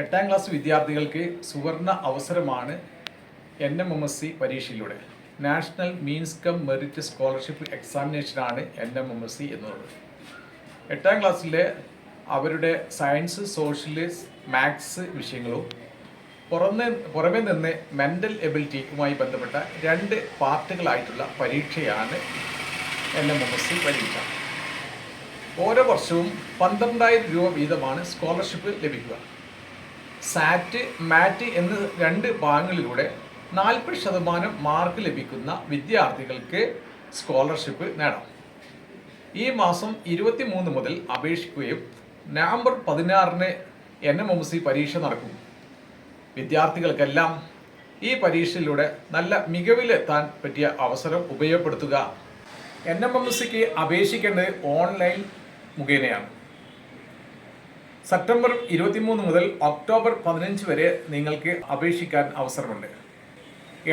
എട്ടാം ക്ലാസ് വിദ്യാർത്ഥികൾക്ക് സുവർണ അവസരമാണ് N M M S C പരീക്ഷയിലൂടെ. National means cum merit scholarship എക്സാമിനേഷനാണ് N M M S C എന്നുള്ളത്. എട്ടാം ക്ലാസ്സിലെ അവരുടെ സയൻസ് സോഷ്യൽ മാത്സ് വിഷയങ്ങളും പുറമെ പുറമെ നിന്ന് മെന്റൽ എബിലിറ്റിയുമായി ബന്ധപ്പെട്ട രണ്ട് പാർട്ടുകളായിട്ടുള്ള പരീക്ഷയാണ് N M M S C പരീക്ഷ. ഓരോ വർഷവും പന്ത്രണ്ടായിരം രൂപ വീതമാണ് സ്കോളർഷിപ്പ് ലഭിക്കുക. സാറ്റ് മാറ്റ് എന്ന രണ്ട് ഭാഗങ്ങളിലൂടെ നാൽപ്പത് ശതമാനം മാർക്ക് ലഭിക്കുന്ന വിദ്യാർത്ഥികൾക്ക് സ്കോളർഷിപ്പ് നേടാം. ഈ മാസം ഇരുപത്തി മൂന്ന് മുതൽ അപേക്ഷിക്കുകയും നവംബർ പതിനാറിന് എൻ എം എം സി പരീക്ഷ നടക്കും. വിദ്യാർത്ഥികൾക്കെല്ലാം ഈ പരീക്ഷയിലൂടെ നല്ല മികവിലെത്താൻ പറ്റിയ അവസരം ഉപയോഗപ്പെടുത്തുക. എൻ എം എം സിക്ക് അപേക്ഷിക്കേണ്ടത് ഓൺലൈൻ മുഖേനയാണ്. സെപ്റ്റംബർ ഇരുപത്തിമൂന്ന് മുതൽ ഒക്ടോബർ പതിനഞ്ച് വരെ നിങ്ങൾക്ക് അപേക്ഷിക്കാൻ അവസരമുണ്ട്.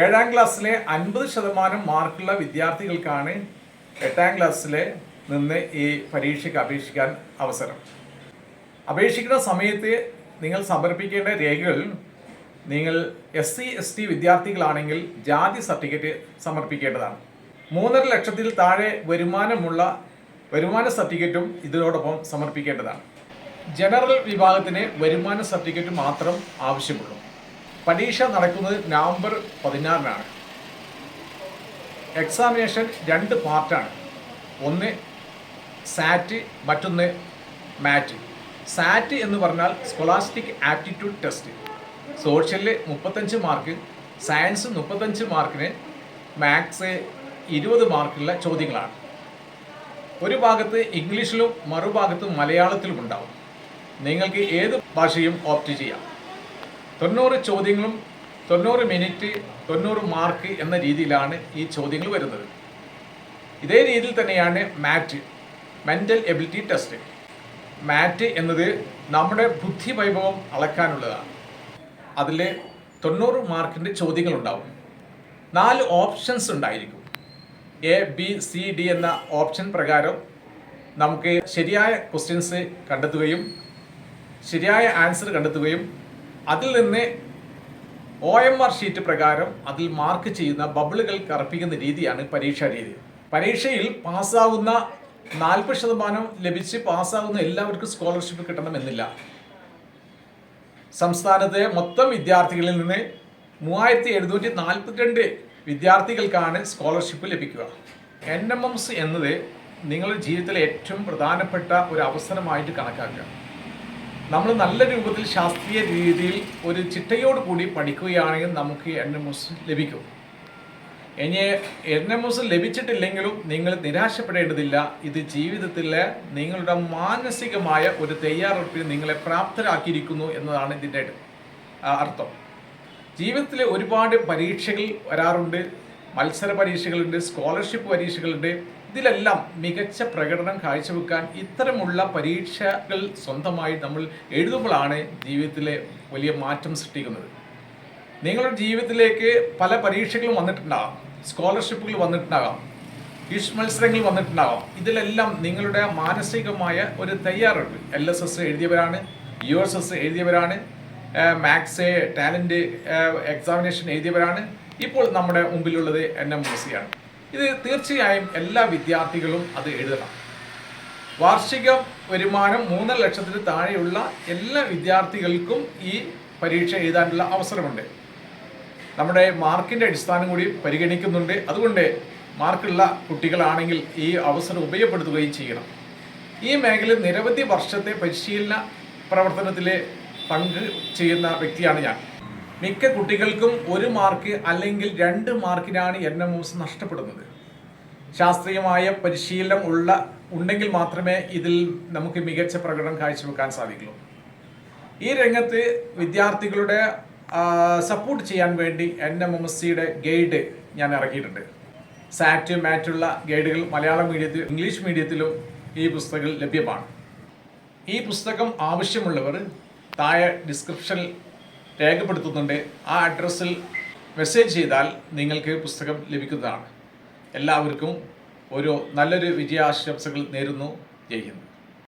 ഏഴാം ക്ലാസ്സിലെ അൻപത് ശതമാനം മാർക്കുള്ള വിദ്യാർത്ഥികൾക്കാണ് എട്ടാം ക്ലാസ്സിലെ നിന്ന് ഈ പരീക്ഷയ്ക്ക് അപേക്ഷിക്കാൻ അവസരം. അപേക്ഷിക്കുന്ന സമയത്ത് നിങ്ങൾ സമർപ്പിക്കേണ്ട രേഖകൾ നിങ്ങൾ എസ് സി എസ് ടി വിദ്യാർത്ഥികളാണെങ്കിൽ ജാതി സർട്ടിഫിക്കറ്റ് സമർപ്പിക്കേണ്ടതാണ്. മൂന്നര ലക്ഷത്തിൽ താഴെ വരുമാനമുള്ള വരുമാന സർട്ടിഫിക്കറ്റും ഇതിനോടൊപ്പം സമർപ്പിക്കേണ്ടതാണ്. ജനറൽ വിഭാഗത്തിന് വരുമാന സർട്ടിഫിക്കറ്റ് മാത്രം ആവശ്യമുള്ളൂ. പരീക്ഷ നടക്കുന്നത് നവംബർ പതിനാറിനാണ്. എക്സാമിനേഷൻ രണ്ട് പാർട്ടാണ്. ഒന്ന് സാറ്റ് മറ്റൊന്ന് മാറ്റ്. സാറ്റ് എന്ന് പറഞ്ഞാൽ സ്കോളാസ്റ്റിക് ആപ്റ്റിറ്റ്യൂഡ് ടെസ്റ്റ്. സോഷ്യലിൽ മുപ്പത്തഞ്ച് മാർക്ക് സയൻസ് മുപ്പത്തഞ്ച് മാർക്കിന് മാത്സ് ഇരുപത് മാർക്കുള്ള ചോദ്യങ്ങളാണ്. ഒരു ഭാഗത്ത് ഇംഗ്ലീഷിലും മറുഭാഗത്ത് മലയാളത്തിലും ഉണ്ടാവും. നിങ്ങൾക്ക് ഏത് ഭാഷയും ഓപ്റ്റ് ചെയ്യാം. തൊണ്ണൂറ് ചോദ്യങ്ങളും തൊണ്ണൂറ് മിനിറ്റ് തൊണ്ണൂറ് മാർക്ക് എന്ന രീതിയിലാണ് ഈ ചോദ്യങ്ങൾ വരുന്നത്. ഇതേ രീതിയിൽ തന്നെയാണ് MAT mental ability test MAT എന്നത് നമ്മുടെ ബുദ്ധി വൈഭവം അളക്കാനുള്ളതാണ്. അതിൽ തൊണ്ണൂറ് മാർക്കിന്റെ ചോദ്യങ്ങളുണ്ടാവും നാല് ഓപ്ഷൻസ് ഉണ്ടായിരിക്കും. എ ബി സി ഡി എന്ന ഓപ്ഷൻ പ്രകാരം നമുക്ക് ശരിയായ ക്വസ്റ്റ്യൻസ് കണ്ടെത്തുകയും ശരിയായ ആൻസർ കണ്ടെത്തുകയും അതിൽ നിന്ന് ഒ എം ആർ ഷീറ്റ് പ്രകാരം അതിൽ മാർക്ക് ചെയ്യുന്ന ബബിളുകൾ കറപ്പിക്കുന്ന രീതിയാണ് പരീക്ഷാ രീതി. പരീക്ഷയിൽ പാസ്സാവുന്ന നാൽപ്പത് ശതമാനം ലഭിച്ച് പാസ്സാവുന്ന എല്ലാവർക്കും സ്കോളർഷിപ്പ് കിട്ടണമെന്നില്ല. സംസ്ഥാനത്തെ മൊത്തം വിദ്യാർത്ഥികളിൽ നിന്ന് മൂവായിരത്തി എഴുന്നൂറ്റി നാൽപ്പത്തിരണ്ട് വിദ്യാർത്ഥികൾക്കാണ് സ്കോളർഷിപ്പ് ലഭിക്കുക. എൻ എം എംസ് എന്നത് നിങ്ങളുടെ ജീവിതത്തിലെ ഏറ്റവും പ്രധാനപ്പെട്ട ഒരു അവസരമായിട്ട് കണക്കാക്കുക. നമ്മൾ നല്ല രൂപത്തിൽ ശാസ്ത്രീയ രീതിയിൽ ഒരു ചിട്ടയോട് കൂടി പഠിക്കുകയാണെങ്കിൽ നമുക്ക് എൻ എം എസ് ലഭിക്കും. ഇനി എൻ എം എസ് ലഭിച്ചിട്ടില്ലെങ്കിലും നിങ്ങൾ നിരാശപ്പെടേണ്ടതില്ല. ഇത് ജീവിതത്തിലെ നിങ്ങളുടെ മാനസികമായ ഒരു തയ്യാറെടുപ്പിന് നിങ്ങളെ പ്രാപ്തരാക്കിയിരിക്കുന്നു എന്നതാണ് ഇതിന്റെ അർത്ഥം. ജീവിതത്തിൽ ഒരുപാട് പരീക്ഷകൾ വരാറുണ്ട്. മത്സര പരീക്ഷകളുണ്ട് സ്കോളർഷിപ്പ് പരീക്ഷകളുണ്ട്. ഇതിലെല്ലാം മികച്ച പ്രകടനം കാഴ്ചവെക്കാൻ ഇത്തരമുള്ള പരീക്ഷകൾ സ്വന്തമായി നമ്മൾ എഴുതുമ്പോഴാണ് ജീവിതത്തിലെ വലിയ മാറ്റം സൃഷ്ടിക്കുന്നത്. നിങ്ങളുടെ ജീവിതത്തിലേക്ക് പല പരീക്ഷകളും വന്നിട്ടുണ്ടാകാം. സ്കോളർഷിപ്പുകൾ വന്നിട്ടുണ്ടാകാം. ഈ മത്സരങ്ങൾ വന്നിട്ടുണ്ടാകാം. ഇതിലെല്ലാം നിങ്ങളുടെ മാനസികമായ ഒരു തയ്യാറെടുപ്പ്. എൽ എസ് എസ് എഴുതിയവരാണ് യു എസ് എസ് എഴുതിയവരാണ് മാത്സ് ടാലന്റ് എക്സാമിനേഷൻ എഴുതിയവരാണ്. ഇപ്പോൾ നമ്മുടെ മുമ്പിലുള്ളത് എൻ എം എസ് ആണ് ഇത് തീർച്ചയായും എല്ലാ വിദ്യാർത്ഥികളും അത് എഴുതണം. വാർഷിക വരുമാനം മൂന്നര ലക്ഷത്തിന് താഴെയുള്ള എല്ലാ വിദ്യാർത്ഥികൾക്കും ഈ പരീക്ഷ എഴുതാനുള്ള അവസരമുണ്ട്. നമ്മുടെ മാർക്കിന്റെ അടിസ്ഥാനം കൂടി പരിഗണിക്കുന്നുണ്ട്. അതുകൊണ്ട് മാർക്കുള്ള കുട്ടികളാണെങ്കിൽ ഈ അവസരം ഉപയോഗപ്പെടുത്തുകയും ചെയ്യണം. ഈ മേഖലയിൽ നിരവധി വർഷത്തെ പരിശീലന പ്രവർത്തനത്തിൽ പങ്ക് ചെയ്യുന്ന വ്യക്തിയാണ് ഞാൻ. മിക്ക കുട്ടികൾക്കും ഒരു മാർക്ക് അല്ലെങ്കിൽ രണ്ട് മാർക്കിനാണ് എൻ എം എസ് നഷ്ടപ്പെടുന്നത്. ശാസ്ത്രീയമായ പരിശീലനം ഉള്ള ഉണ്ടെങ്കിൽ മാത്രമേ ഇതിൽ നമുക്ക് മികച്ച പ്രകടനം കാഴ്ചവെക്കാൻ സാധിക്കുള്ളൂ ഈ രംഗത്ത് വിദ്യാർത്ഥികളുടെ സപ്പോർട്ട് ചെയ്യാൻ വേണ്ടി എൻ എം എം എസ് സിയുടെ ഗൈഡ് ഞാൻ ഇറക്കിയിട്ടുണ്ട്. സാറ്റ് മാറ്റുള്ള ഗൈഡുകൾ മലയാളം മീഡിയത്തിൽ ഇംഗ്ലീഷ് മീഡിയത്തിലും ഈ പുസ്തകങ്ങൾ ലഭ്യമാണ്. ഈ പുസ്തകം ആവശ്യമുള്ളവർ താഴെ ഡിസ്ക്രിപ്ഷനിൽ രേഖപ്പെടുത്തുന്നുണ്ട്. ആ അഡ്രസ്സിൽ മെസ്സേജ് ചെയ്താൽ നിങ്ങൾക്ക് പുസ്തകം ലഭിക്കുന്നതാണ്. എല്ലാവർക്കും ഒരു നല്ലൊരു വിജയാശംസകൾ നേരുന്നു. ജയ് ഹിന്ദ്.